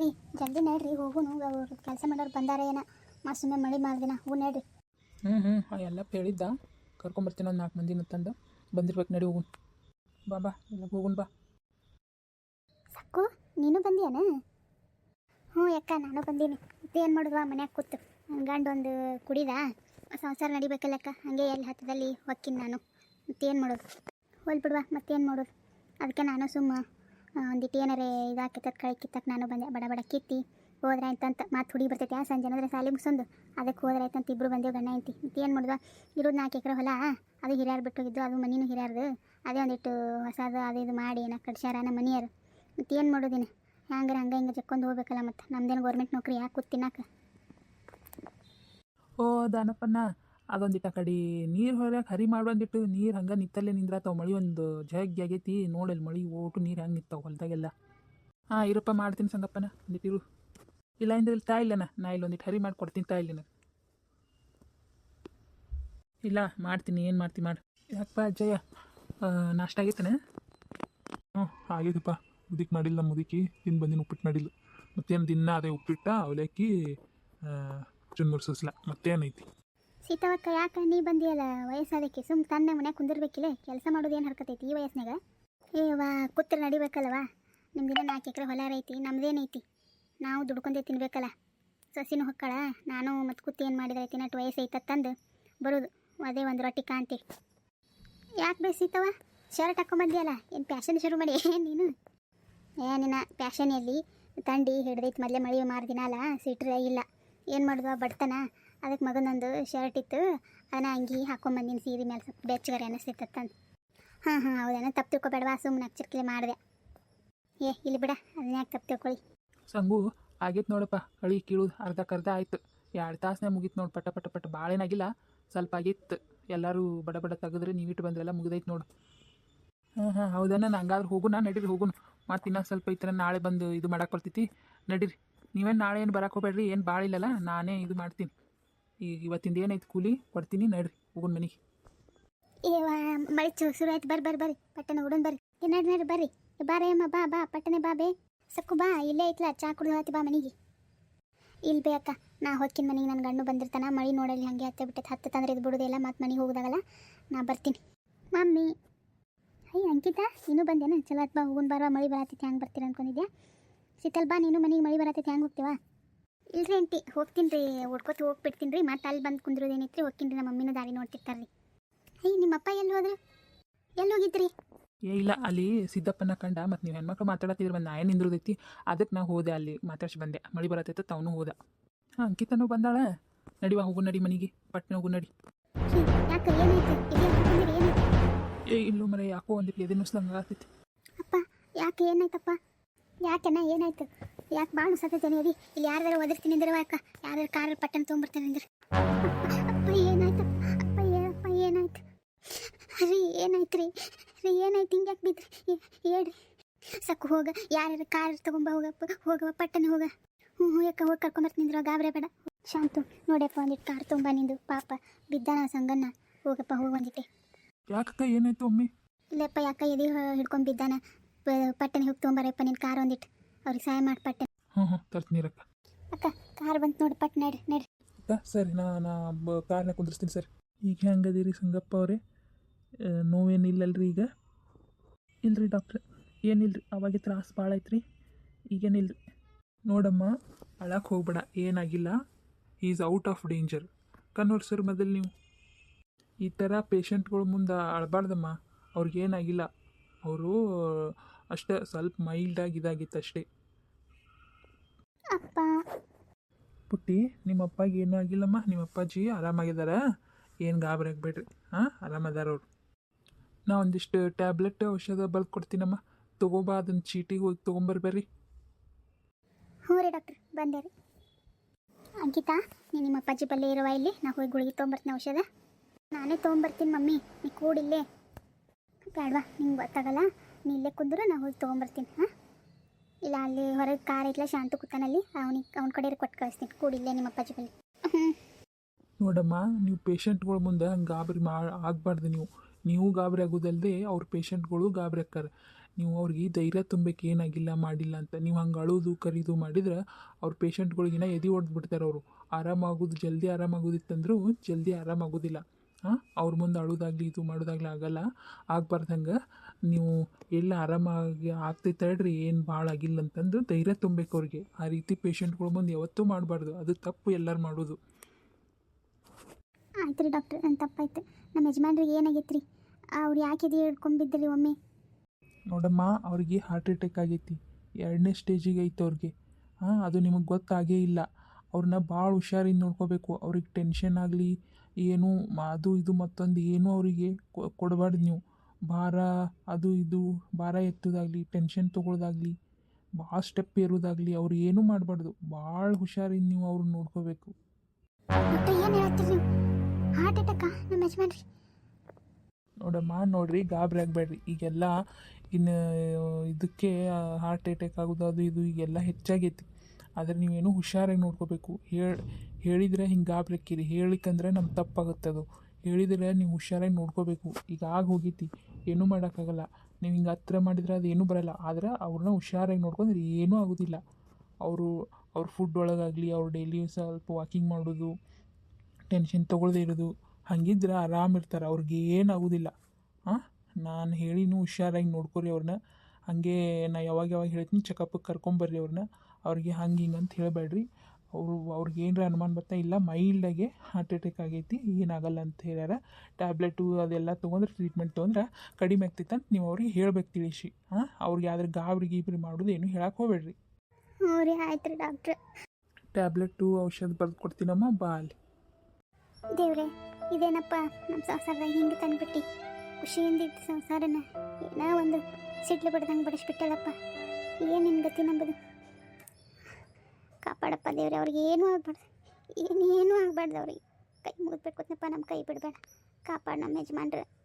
ರೀ ಜಲ್ದಿ ನಡ್ರಿ ಹೋಗುನು ಅವ್ರು ಕೆಲಸ ಮಾಡೋರು ಬಂದಾರ ಏನ? ಮಾ ಸುಮ್ಮನೆ ಮಳೆ ಮಾಡ್ದಿನ ಹೂ ನಡ್ರಿ. ಹ್ಞೂ ಹ್ಞೂ ಆ ಎಲ್ಲ ಹೇಳಿದ್ದ. ಕರ್ಕೊಂಬರ್ತೀನಿ ಒಂದು ನಾಲ್ಕು ಮಂದಿನ ತಂದು. ಬಂದಿರ್ಬೇಕು ನಡಿ ಹೋಗು. ಬಾ ಬಾ ಇಲ್ಲ ಹೋಗುನ್ ಬಾ. ಸಾಕು ನೀನು ಬಂದಿಯಾನ? ಹ್ಞೂ ಯಾಕ ನಾನು ಬಂದೀನಿ. ಏನು ಮಾಡಿದ್ವಾ ಮನ್ಯಾಗ ಕೂತು. ಗಂಡ ಒಂದು ಕುಡಿದ. ಸಂಸಾರ ನಡಿಬೇಕಲ್ಲಕ್ಕ ಹಂಗೆ ಎಲ್ಲಿ ಹತ್ತದಲ್ಲಿ ಹೊಕ್ಕಿನಿ ನಾನು. ಮತ್ತೇನು ಮಾಡೋದು? ಹೋಲ್ ಬಿಡ್ವಾ ಮತ್ತೇನು ಮಾಡೋದು? ಅದಕ್ಕೆ ನಾನು ಸುಮ್ಮ ಒಂದಿಟ್ಟು ಏನಾರೇ ಇದಾಕಿತ್ತದ ಕೈ ಕಿತ್ತಕ್ಕೆ ನಾನು ಬಂದೆ, ಬಡ ಬಡ ಕಿತ್ತಿ ಹೋದ್ರೆ ಆಯ್ತಂತ ಮತ್ತೆ ಹುಡಿ ಬರ್ತೈತೆ, ಆ ಸಂಜೆ ಅಂದ್ರೆ ಸಾಲಿ ಮುಗಿಸೊಂದು ಅದಕ್ಕೆ ಹೋದ್ರೆ ಆಯ್ತಂತ ಇಬ್ಬರು ಬಂದೇವು ಗಣ್ಣ ಐತಿ ಏನು ಮಾಡುದ ಇರೋದು ನಾಲ್ಕು ಎಕರೆ ಹೊಲ, ಅದು ಹಿರಿಯರು ಬಿಟ್ಟು ಹೋಗಿದ್ದು, ಅದು ಮನಿನೂ ಹಿರಿಯರ್ದು, ಅದೇ ಒಂದಿಟ್ಟು ಹೊಸದು, ಅದು ಇದು ಮಾಡಿ, ಏನೋ ಕಟ್ಸ್ಯಾರ ನಮ್ಮ ಮನೆಯರು ಮತ್ತು ಏನು ಮಾಡೋದಿನ? ಹ್ಯಾಂಗಾರ ಹಂಗೆ ಹಿಂಗೆ ಜಕ್ಕೊಂಡು ಹೋಗ್ಬೇಕಲ್ಲ ಮತ್ತು, ನಮ್ದೇನು ಗೌರ್ಮೆಂಟ್ ನೌಕರಿ, ಯಾಕೆ ಕೂತಿನಾಕ ಓ ದಾನಪ್ಪನ್ನ ಅದೊಂದಿಟ್ಟು ಕಡಿ ನೀರು ಹೊರಗೆ ಹರಿ ಮಾಡೊಂದಿಟ್ಟು ನೀರು ಹಂಗೆ ನಿತ್ತಲ್ಲೇ ನಿಂದ್ರಾತಾವ ಮಳೆ ಒಂದು ಜಗ್ಗಿ ಆಗೈತಿ. ನೋಡಲ್ಲಿ ಮಳೆ ಓಟು ನೀರು ಹಂಗೆ ನಿಂತಾವ ಹೊಲ್ದಾಗೆಲ್ಲ. ಹಾಂ, ಇರಪ್ಪ ಮಾಡ್ತೀನಿ ಸಂಗಪ್ಪನ. ಒಂದಿಟ್ಟಿರು ಇಲ್ಲ ಅಂದ್ರೆ ಇಲ್ಲಿ ತಾಯಿಲ್ಲನ ನಾ ಇಲ್ಲಿ ಒಂದಿಟ್ಟು ಹರಿ ಮಾಡ್ಕೊಡ್ತೀನಿ ತಾಯಿಲ್ಲ ಇಲ್ಲ, ಮಾಡ್ತೀನಿ. ಏನು ಮಾಡ್ತೀನಿ ಮಾಡಿ. ಯಾಕಪ್ಪ ಜಯ ನಾಷ್ಟ ಆಗೈತನ? ಹ್ಞೂ ಆಗಿದಪ್ಪ. ಮುದಿಕ್ ಮಾಡಿಲ್ಲ ಮುದುಕಿ. ತಿಂದು ಬಂದಿನ ಉಪ್ಪಿಟ್ಟು ಮಾಡಿಲ್ಲ. ಮತ್ತೇನು ದಿನ ಅದೇ ಉಪ್ಪಿಟ್ಟ, ಅವಲಕ್ಕಿ ಚುನ್ಮುರ್ ಸುಸ್ಲ ಮತ್ತೇನೈತಿ ಸೀತಾವಕ್ಕ, ಯಾಕೆ ನೀ ಬಂದಿಯಲ್ಲ? ವಯಸ್ಸಾದಕ್ಕೆ ಸುಮ್ ತನ್ನ ಮನ್ಯಾಗ ಕುಂದಿರ್ಬೇಕಿಲ್ಲ? ಕೆಲಸ ಮಾಡೋದು ಏನು ಹರ್ಕತೈತಿ ಈ ವಯಸ್ಸಿನಾಗ ಏ ವಾ, ಕೂತ್ರ ನಡಿಬೇಕಲ್ವ? ನಿಮ್ದಿನ ನಾಲ್ಕು ಎಕರೆ ಹೊಲ ಐತಿ ನಮ್ದೇನೈತಿ? ನಾವು ದುಡ್ಕೊಂಡೇ ತಿನ್ಬೇಕಲ್ಲ? ಸಸಿನೂ ಹೊಕ್ಕಳ? ನಾನು ಮತ್ತು ಕುತ್ತಿ ಏನು ಮಾಡಿದ್ರೆ ಐತಿ ನಟ್ಟು ವಯಸ್ಸು ಐತ ತಂದು ಬರೋದು. ಅದೇ ಒಂದು ರೊಟ್ಟಿ ಕಾಂತಿ ಯಾಕೆ ಬೇ ಸೀತವ ಶರ್ಟ್ ಹಾಕೊಂಬಂದಿಯಲ್ಲ ಏನು ಪ್ಯಾಶನ್ ಶುರು ಮಾಡಿ? ಏನು ನೀನು? ಏ, ನಿನ್ನ ಪ್ಯಾಶನ್ ಎಲ್ಲಿ? ತಂಡಿ ಹಿಡ್ದೈತಿ ಮೊದಲೇ ಮಳೆ ಮಾರ್ದಿನ ಅಲ್ಲ ಸಿಟ್ರೆ ಇಲ್ಲ. ಏನು ಮಾಡುವ ಬಡ್ತನ? ಅದಕ್ಕೆ ಮಗನೊಂದು ಶರ್ಟ್ ಇತ್ತು. ಅದನ್ನ ಅಂಗಿ ಹಾಕೊಂಬಂದಿನಿ ಸೀರೆ ಮೇಲೆ ಸ್ವಲ್ಪ ಬೆಚ್ಚಗರೆ ಅನ್ನಿಸ್ತೈತಂದು ಹಾಂ ಹಾಂ ಹೌದನ ತಪ್ಪು ತಿಳ್ಕೊಬೇಡವಾ ಸುಮ್ಮನೆ ಅಚ್ಚರ್ಕಿಲೆ ಮಾಡಿದೆ. ಏ, ಇಲ್ಲಿ ಬಿಡ, ಅದನ್ನ ಯಾಕೆ ತಪ್ಪು ತಿಳ್ಕೊಳ್ಳಿ ಸಂಗು, ಆಗೈತೆ ನೋಡಪ್ಪ, ಅಳಿ ಕೀಳುದು ಅರ್ಧಕ್ಕರ್ಧ ಆಯ್ತು. ಎರಡು ತಾಸನೇ ಮುಗೀತು ನೋಡಿ, ಪಟ ಪಟ ಪಟ ಭಾಳ ಏನಾಗಿಲ್ಲ ಸ್ವಲ್ಪ ಆಗಿತ್ತು. ಎಲ್ಲರೂ ಬಡ ಬಡ ತೆಗೆದ್ರೆ ನೀವಿಟ್ಟು ಬಂದ್ರೆಲ್ಲ ಮುಗಿದೈತೆ ನೋಡು. ಹಾಂ ಹಾಂ ಹೌದನ ಹಂಗಾದ್ರೆ ಹೋಗುಣ, ನಡೀರಿ, ಹೋಗುಣ. ಮತ್ತು ಇನ್ನೊಂದು ಸ್ವಲ್ಪ ಈ ಥರ ನಾಳೆ ಬಂದು ಇದು ಮಾಡಕ್ಕೆ ನಡೀರಿ. ನೀವೇನು ನಾಳೆ ಏನು ಬರಕ್ಕೆ ಹೋಗ್ಬೇಡ್ರಿ, ಏನು ಭಾಳ ಇಲ್ಲಲ್ಲ ನಾನೇ ಇದು ಮಾಡ್ತೀನಿ. ಈಗ ಇವತ್ತಿಂದ ಏನೈತೆ ಕೂಲಿ? ಕೊಡ್ತೀನಿ, ನಡ್ರಿ, ಹೋಗೋಣ ಮನೆಗೆ. ಏ ವಾ ಮಳೆ ಚು ಶುರು ಆಯ್ತು, ಬರ್ರಿ ಬರ್ರಿ ಬರ್ರಿ, ಪಟ್ಟಣ ಹುಡುನ್ ಬರ್ರಿ. ಏ ನಡ್ರಿ ಬರ್ರಿ? ಬಾರೇ ಅಮ್ಮ, ಬಾ ಬಾ ಪಟ್ಟನೆ ಬಾ, ಬೇ. ಸಕ್ಕು ಬಾ, ಇಲ್ಲೇ ಐತ್ಲ, ಚಾ ಕುಡಿದು ಬಾ ಮನೆಗೆ. ಇಲ್ಲಿ ಬೇ ಅಕ್ಕ, ನಾ ಹೊಕ್ಕಿನ ಮನೆಗೆ ನನ್ನ ಗಂಡು ಬಂದಿರ್ತಾನ, ಮಳೆ ನೋಡಲಿ ಹಾಗೆ ಹತ್ತೆ ಬಿಟ್ಟೈತೆ, ಹತ್ತು ತಂದ್ರೆ ಇದು ಬಿಡೋದಿಲ್ಲ ಮತ್ತು ಮನೆಗೆ ಹೋಗ್ದಾಗಲ್ಲ, ನಾ ಬರ್ತೀನಿ. ಮಮ್ಮಿ. ಅಯ್ಯ ಅಂಕಿತಾ, ನೀನು ಬಂದೇನ? ಚಲೋ ಆತ್ ಬಾ, ಹೋಗುನ್ ಬಾರ ಮಳೆ ಬರತ್ತೈತಿ ಹ್ಯಾಂಗೆ ಬರ್ತೀರ ಅನ್ಕೊಂಡಿದ್ಯಾ? ಸಿತಲ್ ಬಾ, ನೀನು ಮನೆಗೆ ಮಳೆ ಬರತ್ತೈತಿ ಹ್ಯಾಂಗೆ ಹೋಗ್ತೀವಾ? ಇಲ್ರಿ ಅಂಟಿ ಹೋಗ್ತೀನಿ ರೀ ಓಡ್ಕೋತ ಹೋಗ್ಬಿಡ್ತೀನಿ ರೀ. ಮತ್ತೆ ಅಲ್ಲಿ ಬಂದು ಕುಂದ್ರೋದೇನೈತ್ರಿ ಹೋಗ್ತೀನಿ ರೀ ನಮ್ಮ ಮಮ್ಮಿನ ದಾರಿ ನೋಡ್ತಿರ್ತಾರೆ ರೀ ಅಯ್ಯ ನಿಮ್ಮಪ್ಪ ಎಲ್ಲಿ ಹೋದ್ರು? ಎಲ್ಲಿ ಹೋಗಿದ್ರಿ? ಏ ಇಲ್ಲ ಅಲ್ಲಿ ಸಿದ್ದಪ್ಪನ ಕಂಡ ಮತ್ತು ನೀವು ಹೆಣ್ಮಕ್ಳು ಮಾತಾಡತ್ತಿದ್ರು ಬಂದು ಏನು ನಿಂದ್ರದೈತಿ. ಅದಕ್ಕೆ ನಾ ಹೋದೆ ಅಲ್ಲಿ ಮಾತಾಡ್ಸಿ ಬಂದೆ. ಮಳಿ ಬರತ್ತೈತೆ ತವನು ಹೋದ. ಹಾಂ ಅಂಕಿತನೂ ಬಂದಾಳ? ನಡಿವಾ ಹೋಗು ನಡಿ ಮನೆಗೆ. ಪಟ್ನೆ ಹೋಗು ನಡಿ. ಏ ಇಲ್ಲೂ ಮರ ಯಾಕೋ ಒಂದಿಟ್ಟು ಎದೆ ನುಸ್ದಂಗೆ ಆಗ್ತೈತಿ ಅಪ್ಪ ಯಾಕೆ ಏನಾಯ್ತಪ್ಪ? ಯಾಕೆನ ಏನಾಯ್ತು? ಯಾಕೆ ಭಾಳ ಸತ್ತೈತೆ ಅದಿ ಇಲ್ಲಿ ಯಾರ್ದಾರು ಒದರ್ತೀನಿ ಅಂದ್ರೆ ಅಕ್ಕ. ಯಾರು ಕಾರಲ್ಲಿ ಪಟ್ಟಣ ತೊಗೊಂಬರ್ತಾನೆ ಅಂದ್ರೆ. ಅಪ್ಪ ಏನಾಯ್ತು? ಅಪ್ಪ ಏನಪ್ಪ ಏನಾಯ್ತು? ರೀ ಏನಾಯ್ತು ರೀ? ರೀ ಏನಾಯ್ತು? ಹಿಂಗೆ ಯಾಕೆ ಬಿದ್ರಿ ಹೇಳ್ರಿ. ಸಾಕು ಹೋಗ. ಯಾರ್ಯಾರ ಕಾರ್ ತೊಗೊಂಬ ಹೋಗಪ್ಪ ಹೋಗವ ಪಟ್ಟಣ ಹೋಗ. ಹ್ಞೂ ಹ್ಞೂ ಯಾಕೆ ಹೋಗಿ ಕರ್ಕೊಂಬರ್ತೀನಿ ಗಾಬರಿ ಬೇಡ. ಶಾಂತು ನೋಡಪ್ಪ ಒಂದಿಟ್ಟು ಕಾರ್ ತುಂಬ ನಿಂದು. ಪಾಪ ಬಿದ್ದಾನ ಸಂಗನ್ನ ಹೋಗಪ್ಪ ಹೋಗಿ ಒಂದಿಟ್ಟೆ ಯಾಕಕ್ಕ ಏನಾಯ್ತು ಒಮ್ಮೆ? ಇಲ್ಲಪ್ಪ ಯಾಕ ಎದೆ ಹಿಡ್ಕೊಂಡು ಬಿದ್ದಾನ? ಪಟ್ಟಣ ಹೋಗಿ ತೊಗೊಂಬರಪ್ಪ ನಿನ್ನ ಕಾರ್ ಒಂದಿಟ್ಟು ಅವ್ರಿಗೆ ಸಹಾಯ ಮಾಡಿ ಪಟ್ಟೆ. ಹ್ಞೂ ಹ್ಞೂ ತರ್ತೀನಿರಕ್ಕ ಅಕ್ಕ ಕಾರ್ ಬಂತು ನೋಡಿ ಪಟ್ ಅಕ್ಕ ಸರಿ ನಾ ನಾ ಬ ಕಾರ್ನ ಕುಂದ್ರಿಸ್ತೀನಿ ಸರ್. ಈಗ ಹೆಂಗದಿರಿ ಸಂಗಪ್ಪ ಅವರೇ? ನೋವೇನಿಲ್ಲಲ್ರಿ ಈಗ? ಇಲ್ರಿ ಡಾಕ್ಟ್ರ್ ಏನಿಲ್ರಿ ಅವಾಗೆ ತ್ರಾಸು ಭಾಳ ಐತ್ರಿ. ಈಗೇನಿಲ್ರಿ ನೋಡಮ್ಮ ಅಳಕ್ಕೆ ಹೋಗ್ಬೇಡ ಏನಾಗಿಲ್ಲ. ಈಸ್ ಔಟ್ ಆಫ್ ಡೇಂಜರ್ ಕನ್ನೋರ್ ಸರ್ ಮೊದಲು ನೀವು. ಈ ಥರ ಪೇಷಂಟ್ಗಳ ಮುಂದೆ ಅಳಬಾರ್ದಮ್ಮ. ಅವ್ರಿಗೇನಾಗಿಲ್ಲ ಅವರು ಅಷ್ಟೇ ಸ್ವಲ್ಪ ಮೈಲ್ಡಾಗಿ ಇದಾಗಿತ್ತು ಅಷ್ಟೇ. ಅಪ್ಪ. ಪುಟ್ಟಿ ನಿಮ್ಮ ಅಪ್ಪಗೆ ಏನೂ ಆಗಿಲ್ಲಮ್ಮ. ನಿಮ್ಮ ಅಪ್ಪಾಜಿ ಆರಾಮಾಗಿದ್ದಾರೆ ಏನು ಗಾಬರಿ ಆಗಬೇಡ್ರಿ. ಹಾಂ ಆರಾಮದಾರ ಅವ್ರು. ನಾ ಒಂದಿಷ್ಟು ಟ್ಯಾಬ್ಲೆಟ್ ಔಷಧ ಬರ್ದು ಕೊಡ್ತೀನಮ್ಮ. ತೊಗೊಬಾ ಅದನ್ನ ಚೀಟಿಗೆ ಹೋಗಿ ತೊಗೊಂಬರ್ಬೇರಿ ಹ್ಞೂ ರೀ ಡಾಕ್ಟ್ರ್ ಬಂದೆ ರೀ. ಅಂಕಿತಾ ನೀನು ನಿಮ್ಮ ಅಪ್ಪಾಜಿ ಬಲ್ಲೆ ಇರುವ ಇಲ್ಲಿ? ನಾ ಹೋಗಿ ಗುಳಿಗೆ ತೊಗೊಂಬರ್ತೀನಿ ಔಷಧ. ನಾನೇ ತೊಗೊಂಬರ್ತೀನಿ ಮಮ್ಮಿ ನೀ ಕೂಡಿಲ್ಲೇ ಬೇಡವಾ ನಿಂಗೆ ಗೊತ್ತಾಗಲ್ಲ. ನೀ ಇಲ್ಲೇ ಕುಂದ್ರೆ ನಾ ಹೋಗಿ ತೊಗೊಂಬರ್ತೀನಿ, ಹಾಂ? ಇಲ್ಲ, ಅಲ್ಲಿ ಹೊರಗೆ ಕಾರ್ ಐತ್ಲ ಶಾಂತ ಕೂತಾನಲ್ಲಿ, ಅವ್ನಿಗೆ, ಅವ್ನ ಕಡೆ ಕೊಟ್ಟು ಕಳಿಸ್ತೀನಿ. ಕೂಡಿಲ್ಲೇ ನಿಮ್ಮ ಅಪ್ಪಾಜಿ ಬಳಿ. ನೋಡಮ್ಮ, ನೀವು ಪೇಷಂಟ್ಗಳ ಮುಂದೆ ಹಂಗೆ ಗಾಬರಿ ಮಾ, ಆಗಬಾರ್ದು ನೀವು. ನೀವು ಗಾಬರಿ ಆಗೋದಲ್ಲದೆ ಅವ್ರ ಪೇಷಂಟ್ಗಳು ಗಾಬರಿ ಆಕ್ಕಾರ ನೀವು ಅವ್ರಿಗೆ ಧೈರ್ಯ ತುಂಬಬೇಕು, ಏನಾಗಿಲ್ಲ, ಮಾಡಿಲ್ಲ ಅಂತ. ನೀವು ಹಂಗೆ ಅಳೋದು, ಕರೀದು ಮಾಡಿದ್ರೆ ಅವ್ರ ಪೇಷಂಟ್ಗಳಿಗಿನ ಎದೆ ಹೊಡೆದು ಬಿಡ್ತಾರೆ ಅವರು. ಆರಾಮಾಗೋದು, ಜಲ್ದಿ ಆರಾಮಾಗೋದಿತ್ತಂದ್ರೂ ಜಲ್ದಿ ಆರಾಮಾಗೋದಿಲ್ಲ. ಅವ್ರ ಮುಂದೆ ಅಳೋದಾಗಲಿ ಇದು ಮಾಡೋದಾಗ್ಲಿ ಆಗಲ್ಲ. ಆಗ್ಬಾರ್ದಂಗೆ ನೀವು ಎಲ್ಲ ಆರಾಮಾಗಿ ಆಗ್ತೈತೆ ತಡ್ರಿ ಏನು ಭಾಳ ಆಗಿಲ್ಲ ಅಂತಂದು ಧೈರ್ಯ ತುಂಬಬೇಕು ಅವ್ರಿಗೆ. ಆ ರೀತಿ ಪೇಷಂಟ್ಗಳ ಮುಂದೆ ಯಾವತ್ತೂ ಮಾಡಬಾರ್ದು. ಅದು ತಪ್ಪು ಎಲ್ಲರೂ ಮಾಡೋದು. ಆಯ್ತು ರೀ ಡಾಕ್ಟರ್ ನನ್ನ ತಪ್ಪಾಯ್ತು. ನಮ್ಮ ಯಜಮಾನ್ರಿಗೆ ಏನಾಗೈತೆ ರೀ ಅವ್ರು ಯಾಕೆ ಇದು ಹಿಡ್ಕೊಂಡ್ಬಿದ್ರಿ ಒಮ್ಮೆ? ನೋಡಮ್ಮ ಅವ್ರಿಗೆ ಹಾರ್ಟ್ ಅಟ್ಯಾಕ್ ಆಗೈತಿ. ಎರಡನೇ ಸ್ಟೇಜಿಗೆ ಐತೆ ಅವ್ರಿಗೆ. ಹಾಂ ಅದು ನಿಮಗೆ ಗೊತ್ತಾಗೇ ಇಲ್ಲ. ಅವ್ರನ್ನ ಭಾಳ ಹುಷಾರಿಂದ ನೋಡ್ಕೋಬೇಕು. ಅವ್ರಿಗೆ ಟೆನ್ಷನ್ ಆಗಲಿ ಏನು ಮ- ಅದು ಇದು ಮತ್ತೊಂದು ಏನು ಅವರಿಗೆ ಕೊಡಬಾರ್ದು ನೀವು. ಭಾರ ಅದು ಇದು ಭಾರ ಎತ್ತೋದಾಗಲಿ ಟೆನ್ಷನ್ ತೊಗೊಳೋದಾಗಲಿ ಭಾಳ ಸ್ಟೆಪ್ ಏರೋದಾಗಲಿ ಅವ್ರು ಏನೂ ಮಾಡಬಾರ್ದು. ಭಾಳ ಹುಷಾರಿಂದ ನೀವು ಅವ್ರನ್ನ ನೋಡ್ಕೋಬೇಕು. ನೋಡಮ್ಮ ನೋಡ್ರಿ ಗಾಬರಿ ಆಗಬೇಡ್ರಿ. ಈಗೆಲ್ಲ ಇನ್ನು ಇದಕ್ಕೆ ಹಾರ್ಟ್ ಅಟ್ಯಾಕ್ ಆಗೋದು ಅದು ಇದು ಈಗೆಲ್ಲ ಹೆಚ್ಚಾಗೈತಿ. ಆದರೆ ನೀವೇನು ಹುಷಾರಾಗಿ ನೋಡ್ಕೋಬೇಕು. ಹೇಳಿ, ಹೇಳಿದರೆ ಹಿಂಗೆ ಗಾಬ್ರಕ್ಕಿರಿ ಹೇಳಿಕಂದ್ರೆ ನಮ್ಮ ಅದು. ಹೇಳಿದರೆ ನೀವು ಹುಷಾರಾಗಿ ನೋಡ್ಕೋಬೇಕು. ಈಗ ಆಗ ಹೋಗೈತಿ. ಏನೂ ಮಾಡೋಕ್ಕಾಗಲ್ಲ. ನೀವು ಹಿಂಗೆ ಹತ್ರ ಮಾಡಿದ್ರೆ ಅದು ಏನೂ ಬರಲ್ಲ. ಆದ್ರೆ ಅವ್ರನ್ನ ಹುಷಾರಾಗಿ ನೋಡ್ಕೊಂಡ್ರೆ ಏನೂ ಆಗೋದಿಲ್ಲ. ಅವರು, ಅವ್ರ ಫುಡ್ ಒಳಗಾಗಲಿ, ಅವ್ರು ಡೈಲಿ ಸ್ವಲ್ಪ ವಾಕಿಂಗ್ ಮಾಡೋದು ಟೆನ್ಷನ್ ತೊಗೊಳ್ದೇ ಇರೋದು. ಹಂಗಿದ್ರೆ ಆರಾಮಿರ್ತಾರೆ ಅವ್ರಿಗೆ ಏನಾಗೋದಿಲ್ಲ ಹಾಂ ನಾನು ಹೇಳಿನೂ ಹುಷಾರಾಗಿ ನೋಡ್ಕೊರಿ ಅವ್ರನ್ನ. ಹಾಗೆ ನಾ ಯಾವಾಗ ಯಾವಾಗ ಹೇಳ್ತೀನಿ ಚೆಕಪ್ಪಿಗೆ ಕರ್ಕೊಂಬರ್ರಿ ಅವ್ರನ್ನ ಅವ್ರಿಗೆ ಹಂಗೆ ಹಿಂಗೆ ಅಂತ ಹೇಳಬೇಡ್ರಿ. ಅವರು ಅವ್ರಿಗೆ ಏನರ ಅನುಮಾನ ಬರ್ತಾ ಇಲ್ಲ ಮೈಲ್ಡಾಗೆ ಹಾರ್ಟ್ ಅಟ್ಯಾಕ್ ಆಗೈತಿ ಏನಾಗಲ್ಲ ಅಂತ ಹೇಳ್ಯಾರ. ಟ್ಯಾಬ್ಲೆಟು ಅದೆಲ್ಲ ತೊಗೊಂಡ್ರೆ ಟ್ರೀಟ್ಮೆಂಟ್ ತೊಗೊಂಡ್ರೆ ಕಡಿಮೆ ಆಗ್ತೈತೆ ಅಂತ ನೀವು ಅವ್ರಿಗೆ ಹೇಳ್ಬೇಕು ತಿಳಿಸಿ. ಹಾಂ ಅವ್ರಿಗೆ ಯಾವ್ದಾರು ಗಾಬ್ರಿ ಗೀಬ್ರಿ ಮಾಡೋದು ಏನು ಹೇಳಕ್ಕೆ ಹೋಗ್ಬೇಡ್ರಿ. ಹ್ಞೂ ರೀ ಆಯ್ತು ರೀ ಡಾಕ್ಟ್ರ್ ಟ್ಯಾಬ್ಲೆಟು ಔಷಧ ಬರೆದು ಕೊಡ್ತೀನಮ್ಮ ಬಾ ಅಲ್ಲಿ ದೇವ್ರೆ ಇದೇನಪ್ಪ ನಮ್ಮ ಸಾಸಾರ ಹಿಂಗೆ ತಂದ್ಬಿಟ್ಟು. ಖುಷಿಯಿಂದ ಇದ್ದ ಸಂಸಾರನ ಏನೋ ಒಂದು ಸಿಟ್ಲು ಬಡ್ದಂಗೆ ಬಡಿಸ್ಬಿಟ್ಟಲ್ಲಪ್ಪ ಏನು ನಿನ್ನ ಗತಿ ನಂಬದು? ಕಾಪಾಡಪ್ಪ ದೇವ್ರೆ, ಅವ್ರಿಗೆ ಏನೂ ಆಗ್ಬಾರ್ದು. ಏನೇನೂ ಆಗ್ಬಾರ್ದು ಅವ್ರಿಗೆ. ಕೈ ಮುಗಿದ್ಬೇಕಪ್ಪ ನಮ್ಮ ಕೈ ಬಿಡಬೇಡ. ಕಾಪಾಡು ನಮ್ಮ ಯಜಮಾನ್ರು.